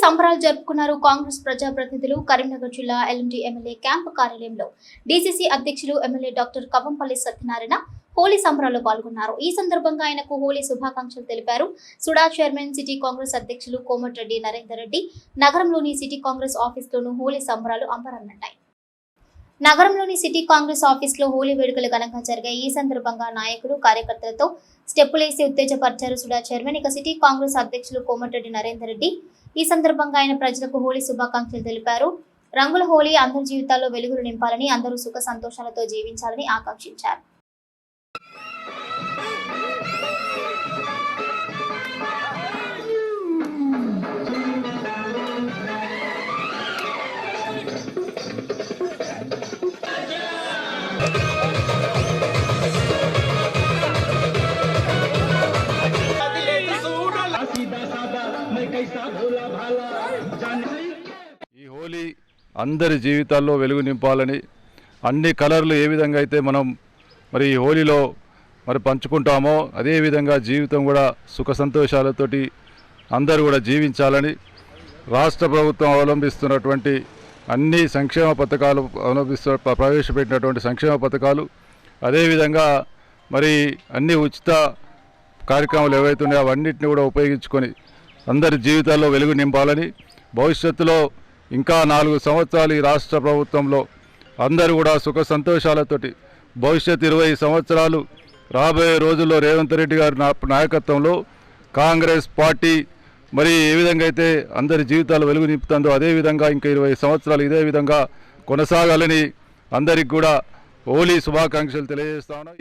సంబరాలు జరుపుకున్నారు కాంగ్రెస్ ప్రజాప్రతినిధులు కరీంనగర్ జిల్లా ఎల్ఎండి ఎమ్మెల్యే క్యాంపు కార్యాలయంలో. డీసీసీ అధ్యక్షులు ఎమ్మెల్యే డాక్టర్ కవంపల్లి సత్యనారాయణ హోలీ సంబరాల్లో పాల్గొన్నారు. ఈ సందర్భంగా ఆయనకు హోలీ శుభాకాంక్షలు తెలిపారు. సుడా చైర్మన్ సిటీ కాంగ్రెస్ అధ్యక్షులు కోమటిరెడ్డి నరేందర్ రెడ్డి నగరంలోని సిటీ కాంగ్రెస్ ఆఫీస్లోనూ హోలీ సంబరాలు అంబరన్నట్టాయి నగరంలోని సిటీ కాంగ్రెస్ ఆఫీస్లో హోలీ వేడుకలు ఘనంగా జరిగాయి. ఈ సందర్భంగా నాయకులు కార్యకర్తలతో స్టెప్పులేసి ఉత్తేజపరిచారు సుడా చైర్మన్. ఇక సిటీ కాంగ్రెస్ అధ్యక్షులు కోమటిరెడ్డి నరేందర్ రెడ్డి ఈ సందర్భంగా ఆయన ప్రజలకు హోలీ శుభాకాంక్షలు తెలిపారు. రంగుల హోలీ అందరి జీవితాల్లో వెలుగులు నింపాలని అందరూ సుఖ సంతోషాలతో జీవించాలని ఆకాంక్షించారు. ఈ హోలీ అందరి జీవితాల్లో వెలుగు నింపాలని అన్ని కలర్లు ఏ విధంగా అయితే మనం మరి ఈ హోలీలో మరి పంచుకుంటామో అదేవిధంగా జీవితం కూడా సుఖ సంతోషాలతోటి అందరూ కూడా జీవించాలని రాష్ట్ర ప్రభుత్వం అవలంబిస్తున్నటువంటి అన్ని సంక్షేమ పథకాలు అవలంబిస్తు ప్రవేశపెట్టినటువంటి సంక్షేమ పథకాలు అదేవిధంగా మరి అన్ని ఉచిత కార్యక్రమాలు ఏవైతున్నాయో అవన్నింటినీ అవన్నిటిని కూడా ఉపయోగించుకొని అందరి జీవితాల్లో వెలుగు నింపాలని భవిష్యత్తులో ఇంకా నాలుగు సంవత్సరాలు ఈ రాష్ట్ర ప్రభుత్వంలో అందరూ కూడా సుఖ సంతోషాలతోటి భవిష్యత్ ఇరవై సంవత్సరాలు రాబోయే రోజుల్లో రేవంత్ రెడ్డి గారి నా- నాయకత్వంలో కాంగ్రెస్ పార్టీ మరి ఏ విధంగా అయితే అందరి జీవితాలు వెలుగు నింపుతుందో అదే విధంగా ఇంకా ఇరవై సంవత్సరాలు ఇదే విధంగా కొనసాగాలని అందరికి కూడా హోలీ శుభాకాంక్షలు తెలియజేస్తా